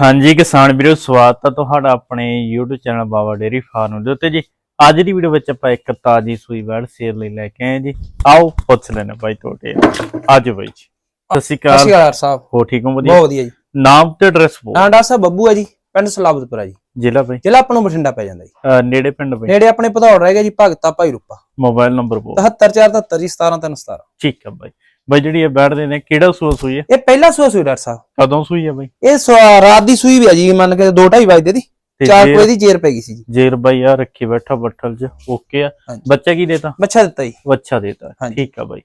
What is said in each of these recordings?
ਹਾਂਜੀ ਕਿਸਾਨ ਵੀਰੋ ਸਵਾਗਤ ਹੈ ਤੁਹਾਡਾ ਆਪਣੇ YouTube channel Baba dairy farm ਦੇ ਉੱਤੇ ਜੀ। ਅੱਜ ਦੀ ਵੀਡੀਓ ਵਿੱਚ ਆਪਾਂ ਇੱਕ ਤਾਜੀ ਸੂਈ ਵੜ ਸੇਲ ਲਈ ਲੈ ਕੇ ਆਏ ਜੀ। ਆਓ ਪੁੱਛ ਲੈਣੇ ਭਾਈ ਤੁਹਾਡੇ ਅੱਜ ਬਾਈ ਜੀ। ਸਤਿ ਸ਼੍ਰੀ ਅਕਾਲ। ਯਾਰ ਸਾਹਿਬ। ਹੋ ਠੀਕ ਹੋ? ਵਧੀਆ। ਬਹੁਤ ਵਧੀਆ ਜੀ। ਨਾਮ ਤੇ ਐਡਰੈਸ ਬੋਲ। ਨਾਂ ਡਾਕਟਰ ਸਾਹਿਬ ਬੱਬੂ ਹੈ ਜੀ ਪਿੰਡ ਸਲਾਬਤਪੁਰਾ ਜੀ। ਜ਼ਿਲ੍ਹਾ ਬਾਈ। ਜ਼ਿਲ੍ਹਾ ਆਪਾਂ ਨੂੰ ਬਠਿੰਡਾ ਪੈ ਜਾਂਦਾ ਜੀ। ਨੇੜੇ ਪਿੰਡ ਬਾਈ। ਨੇੜੇ ਆਪਣੇ ਭਦੌੜ ਰਹਿ ਗਿਆ ਜੀ ਭਗਤਾ ਭਾਈ ਰੂਪਾ। ਮੋਬਾਈਲ ਨੰਬਰ ਬੋਲ। 7477 ਜੀ 17317 ਠੀਕ ਹੈ ਬਾਈ। ਬਾਈ ਜਿਹੜੀ ਇਹ ਬੈਠਦੇ ਨੇ ਕਿਹੜਾ ਸੂਆ ਸੂਈ ਹੈ ਇਹ ਪਹਿਲਾ ਸੂਆ ਸੂਈ ਡਾਕਟਰ ਸਾਹਿਬ। ਕਦੋਂ ਸੂਈ ਹੈ ਬਾਈ? ਇਹ ਸਵਾ- ਰਾਤ ਦੀ ਸੂਈ ਵੀ ਹੈ ਜੀ ਮੰਨ ਕੇ 2:30 ਵਜੇ ਦੀ ਤੇ 4 ਜੇ- ਵਜੇ ਦੀ ਜੇਰ ਪੈ ਗਈ ਸੀ ਜੀ। ਜੇਰ ਬਾਈ ਆ ਰੱਖੀ ਬੈਠਾ ਬੱਠਲ ਚ ਓਕੇ ਆ। ਹਾਂਜੀ। ਬੱਚਾ ਕੀ ਦੇਤਾ? ਬੱਚਾ ਦਿੱਤਾ ਜੀ। ਬੱਚਾ ਦੇਤਾ ਹਾਂਜੀ। ਠੀਕ ਆ ਬਾਈ।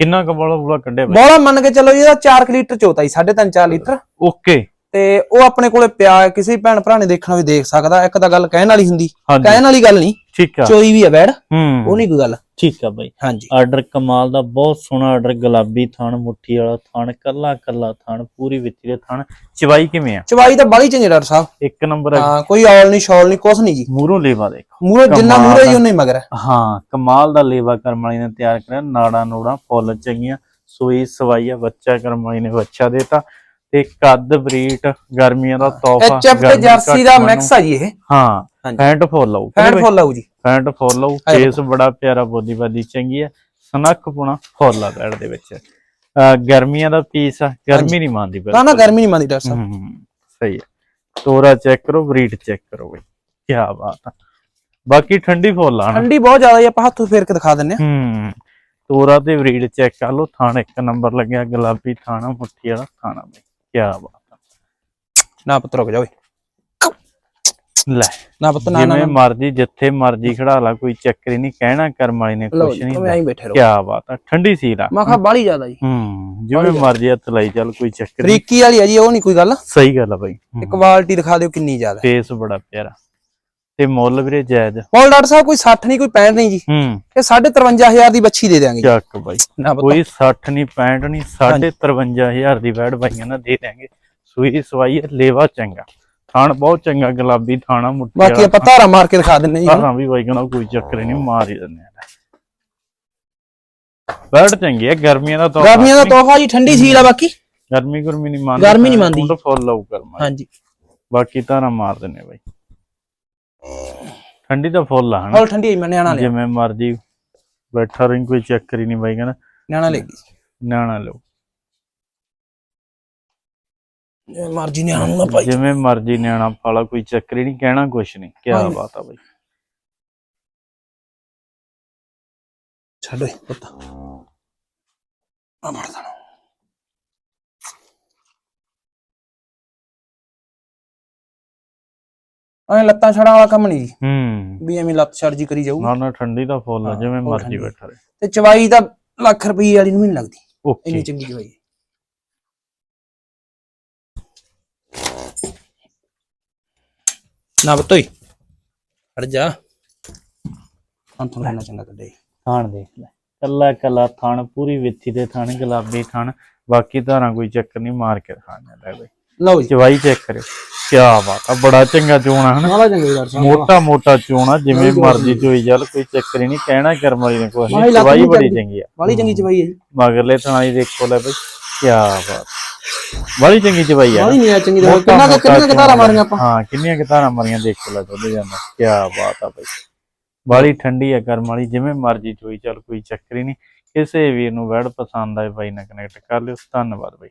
ਕਿੰਨਾ ਕਬਾਲਾ ਬੁਲਾ ਕੱਢਿਆ ਬਾਈ? ਬੋਲਾ ਮੰਨ ਕੇ ਚੱਲੋ ਜੀ ਇਹਦਾ 4 ਲੀਟਰ ਚੋਤਾ ਜੀ 3.5 4 ਲੀਟਰ। ਓਕੇ। ਤੇ ਉਹ ਆਪਣੇ ਕੋਲੇ ਪਿਆ ਕਿਸੇ ਭੈਣ ਭਰਾ ਨੇ ਦੇਖਣਾ ਵੀ ਦੇਖ ਸਕਦਾ ਇੱਕ ਤਾਂ ਗੱਲ ਕਹਿਣ ਵਾਲੀ ਹੁੰਦੀ। ਕਹਿਣ ਵਾਲੀ ਗੱਲ ਨਹੀਂ ਠੀਕ ਆ। ਚੋਈ ਵੀ ਹੈ। ਬੈੜ ਉਹ ਨਹੀਂ ਕੋਈ ਗੱਲ। ਠੀਕ ਆ ਬਾਈ। ਹਾਂਜੀ। ਆਰਡਰ ਕਮਾਲ ਦਾ ਬਹੁਤ ਸੋਹਣਾ ਆਰਡਰ ਗੁਲਾਬੀ ਥਣ ਮੁੱਠੀ ਵਾਲਾ ਥਣ ਕੱਲਾ ਕੱਲਾ ਥਣ ਪੂਰੀ ਵਿੱਚੀ ਦੇ ਥਣ। ਚਵਾਈ ਕਿਵੇਂ ਆ? ਚਵਾਈ ਤਾਂ ਬੜੀ ਚੰਗੀ ਡਾਕਟਰ ਸਾਹਿਬ। ਇੱਕ ਨੰਬਰ ਹਾਂ ਕੋਈ ਔਲ ਨਹੀਂ ਸ਼ੌਲ ਨਹੀਂ ਕੁਛ ਨਹੀਂ ਜੀ। ਮੂਰੋਂ ਲੇਵਾ ਦੇਖੋ। ਮੂਰੇ ਜਿੰਨਾ ਉਨਾ ਹੀ ਮਗਰ। ਹੈ ਕਮਾਲ ਦਾ ਲੇਵਾ ਕਰਮ ਵਾਲੀ ਨੇ ਤਿਆਰ ਕਰਿਆ ਨਾੜਾ ਨੂੜਾ ਫੁੱਲ ਚੰਗੀਆਂ ਸੂਈ ਸਵਾਈ ਆ ਬੱਚਾ ਕਰਮ ਵਾਲੀ ਨੇ ਬੱਚਾ ਦੇਤਾ। ਤੇ ਕੱਦ ਬਰੀਟ ਗਰਮੀਆਂ ਦਾ ਤੋਹਫਾ ਐਚਐਫ ਤੇ ਗਰਮੀ ਜਰਸੀ ਦਾ। ਮਿਕਸ ਆ ਜੀ ਇਹ। ਹਾਂ। ਫੈਂਟ ਫੁੱਲ ਆਊ ਫੈਨ ਫੁੱਲ ਆਊ ਜੀ। ਫੈਂਟ ਫੁੱਲ ਆਊ ਫੇਸ ਬੜਾ ਪਿਆਰਾ ਬੋਦੀ ਬਾਦੀ ਚੰਗੀ ਆ ਸਨੱਖ ਪੁਣਾ ਫੁੱਲ ਆ ਬੈੜ ਦੇ ਵਿੱਚ। ਗਰਮੀਆਂ ਦਾ ਪੀਸ ਆ ਗਰਮੀ ਨਹੀਂ ਮੰਨਦੀ ਨਾ ਨਾ ਗਰਮੀ ਨਹੀਂ ਮੰਨਦੀ ਡਾਕਟਰ ਸਾਹਿਬ। ਸਹੀ ਹੈ ਤੋਰਾ ਚੈੱਕ ਕਰੋ ਬਰੀਡ ਚੈੱਕ ਕਰੋ ਬਈ। ਕੀ ਬਾਤ ਆ। ਬਾਕੀ ਠੰਡੀ ਫੁੱਲ ਆ ਠੰਡੀ ਬਹੁਤ ਜ਼ਿਆਦਾ ਜੀ ਆਪਾਂ ਹੱਥੋਂ ਫੇਰ ਕੇ ਦਿਖਾ ਦਿੰਨੇ ਆ ਹੂੰ ਤੋਰਾ ਤੇ ਬਰੀਡ ਚੈੱਕ ਕਰ ਲਓ ਥਾਣ ਇੱਕ ਨੰਬਰ ਲੱਗਿਆ ਗੁਲਾਬੀ ਥਾਣਾ ਮੁੱਠੀ ਵਾਲਾ ਥਾਣਾ ਬਈ। ਕੀ ਬਾਤ ਆ ਨਾ ਪੁੱਤ ਰੁਕ ਜਾ ਓਏ। ਲੈ। ਨਾ ਪੁੱਤ ਨਾ ਨਾ ਜਿਵੇਂ ਮਰਜ਼ੀ ਜਿੱਥੇ ਮਰਜ਼ੀ ਖੜਾ ਲਾ ਕੋਈ ਚੱਕਰ ਹੀ ਨਹੀਂ ਕਹਿਣਾ ਕਰਮ ਵਾਲੀ ਨੇ ਲਓ ਕੁਛ ਜੀ ਨਹੀਂ ਤੁਮੇ ਆਈ ਬੈਠੇ ਰਹੋ। ਕੀ ਬਾਤ ਆ ਠੰਡੀ ਸੀਲ ਆ। ਮੈਂ ਕਿਹਾ ਬਾਲੀ ਜ਼ਿਆਦਾ ਜੀ। ਹੂੰ ਜਿਵੇਂ ਮਰਜ਼ੀ ਹੱਥ ਲਾਈ ਚੱਲ ਕੋਈ ਚੱਕਰ ਨਹੀਂ ਰੀਕੀ ਵਾਲੀ ਆ ਜੀ ਉਹ ਨਹੀਂ ਕੋਈ ਗੱਲ। ਸਹੀ ਗੱਲ ਆ ਬਾਈ। ਤੇ ਕੁਆਲਿਟੀ ਦਿਖਾ ਦਿਓ ਕਿੰਨੀ ਜ਼ਿਆਦਾ। ਫੇਸ ਬੜਾ ਪਿਆਰਾ। ਤੇ ਮੁੱਲ ਵੀਰੇ ਜਾਇਜ਼। ਮੋਲ ਡਾਕਟਰ ਸਾਹਿਬ ਕੋਈ 60 ਨਹੀਂ ਕੋਈ 65 ਨਹੀਂ ਜੀ। ਹੂੰ। ਇਹ 53500 ਦੀ ਬੱਚੀ ਦੇ ਦਿਆਂਗੇ ਜੀ। ਚੱਕ ਬਾਈ। ਕੋਈ 60 ਨਹੀਂ 65 ਨਹੀਂ 53500 ਦੀ ਵੈੜ ਬਾਈਆਂ ਨਾਲ ਦੇ ਦਾਂਗੇ ਸੂਈ ਸਵਾਈ ਲੇਵਾ ਚੰਗਾ। ਥਾਣ ਬਹੁਤ ਚੰਗਾ ਗੁਲਾਬੀ ਥਾਣਾ ਮੁੱਠੀ ਬਾਕੀ ਆਪਾਂ ਧਾਰਾ ਮਾਰ ਕੇ ਦਿਖਾ ਦਿੰਨੇ ਜੀ। ਹਾਂ ਵੀ ਬਾਈ ਕਹਿੰਦਾ ਕੋਈ ਚੱਕਰ ਨਹੀਂ ਮਾਰ ਹੀ ਦਿੰਦੇ ਆ। ਵੈੜ ਚੰਗੀ ਹੈ ਗਰਮੀਆਂ ਦਾ ਤਾਂ ਗਰਮੀਆਂ ਦਾ ਤੋਹਫਾ ਜੀ ਠੰਡੀ ਸੀਲ ਆ ਬਾਕੀ। ਗਰਮੀ ਗੁਰਮੀ ਨਹੀਂ ਮੰਨਦੀ ਗਰਮੀ ਨਹੀਂ ਮੰਨਦੀ। ਫੁੱਲ ਲਾਉ ਕਰਮਾ। ਹਾਂਜੀ। ਬਾਕੀ ਧਾਰਾਂ ਮਾਰ ਦਿੰਨੇ ਬਾਈ। ਠੰਡੀ ਤਾਂ ਫੁੱਲ ਆ ਹਨਾ? ਹਲ ਠੰਡੀ ਮੈਂ ਨਿਆਣਾ ਲਿਆ। ਜਿਵੇਂ ਮਰਜ਼ੀ ਬੈਠਾ ਰਹੀ ਕੋਈ ਚੱਕਰ ਹੀ ਨਹੀਂ ਬਾਈ ਕਹਿੰਦਾ। ਨਿਆਣਾ ਲੈ ਗਈ ਨਿਆਣਾ ਲਓ। ਜਿਵੇਂ ਮਰਜ਼ੀ ਨਿਆਣਾ ਨੂੰ ਨਾ ਪਾਈ ਜਿਵੇਂ ਮਰਜ਼ੀ ਨਿਆਣਾ ਪਾਲਾ ਕੋਈ ਚੱਕਰ ਹੀ ਨਹੀਂ ਕਹਿਣਾ ਕੁਛ ਨਹੀਂ ਕੀ ਹਾਂਜੀ। ਬਾਤ ਆ ਬਾਈ। ਛੱਡ ਪੁੱਤ। ਆ ਮਰਦਾ ਐ ਲੱਤਾਂ ਛੜਾਂ ਵਾਲਾ ਕੰਮ ਨਹੀਂ ਜੀ। ਹੂੰ। ਵੀ ਐਵੇਂ ਲੱਤ ਛੜ ਜੀ ਕਰੀ ਜਾਊ। ਨਾ ਨਾ ਠੰਡੀ ਦਾ ਫੁੱਲ ਆ, ਜਿਵੇਂ ਉਹ ਮਰਜ਼ੀ ਠੰਡੀ। ਬੈਠਾ ਰਹੇ। ਤੇ ਚਵਾਈ ਤਾਂ ਲੱਖ ਰੁਪਏ ਵਾਲੀ ਨੂੰ ਵੀ ਨਹੀਂ ਲੱਗਦੀ। ਓਕੇ। ਇੰਨੀ ਚੰਗੀ ਚਵਾਈ। ਹੈ। ਨਾ ਬਤੋਈ ਹਟ ਜਾ। ਹਾਂ ਤੁਹਾਨੂੰ ਲੈਣਾ ਚੰਗਾ ਕੱਢੇ। ਥਾਣ ਦੇਖ ਲੈ। ਕੱਲਾ ਕੱਲਾ ਥਾਣ ਪੂਰੀ ਵਿੱਥੀ ਦੇ ਥਾਣ ਗੁਲਾਬੀ ਥਾਣ। ਬਾਕੀ ਧਾਰਾਂ ਕੋਈ ਚੱਕਰ ਨਹੀਂ ਮਾਰ ਕੇ ਖਾਣਾ ਲੈ ਬਈ। ਲਓ ਜੀ। ਚਵਾਈ ਚੈੱਕ ਕਰਿਓ। ਕੀ ਬਾਤ ਆ ਬੜਾ ਚੰਗਾ ਚੋਣਾ ਹਨਾ? ਮਾਲਾ ਚੰਗਾ ਯਾਰ ਸਾਹਿਬ ਮੋਟਾ ਮੋਟਾ ਚੋਣਾ ਜਿਵੇਂ ਮਰਜ਼ੀ ਚੋਈ ਚੱਲ ਕੋਈ ਚੱਕਰ ਨਹੀਂ ਕਹਿਣਾ ਕਰਮ ਵਾਲੀ ਨੇ ਕੋਈ ਚਵਾਈ ਬੜੀ ਚੰਗੀ। ਆ। ਵਾਲੀ ਚੰਗੀ ਚਵਾਈ ਹੈ। ਜੀ ਮਗਰਲੇ ਥਾਣੀ ਦੇਖੋ ਲੈ ਬਈ ਕੀ ਬਾਤ। ਬੜੀ ਚੰਗੀ ਚਵਾਈ ਆ। ਵਾਲੀ ਨਹੀਂ ਆ ਚੰਗੀ ਮੋਟਾ ਕਿੰਨਾ ਕਿੰਨੀਆਂ ਕਿਤਾਰਾਂ। ਮਾਰੀਆਂ ਆਪਾਂ? ਹਾਂ ਕਿੰਨੀਆਂ ਕਿਤਾਰਾਂ ਮਾਰੀਆਂ ਦੇਖੋ ਲੈ ਦੁੱਧ ਜਾਂਦਾ ਕੀ ਬਾਤ ਆ ਬਈ। ਬਾਲੀ ਠੰਡੀ ਆ ਕਰਮ ਵਾਲੀ ਜਿਵੇਂ ਮਰਜ਼ੀ ਚੋਈ ਚੱਲ ਕੋਈ ਚੱਕਰ ਨਹੀਂ। ਕਿਸੇ ਵੀਰ ਨੂੰ ਵੈੜ ਪਸੰਦ ਆਏ ਬਾਈ ਨਾਲ ਕਨੈਕਟ ਕਰ ਲਿਓ। ਧੰਨਵਾਦ ਬਾਈ।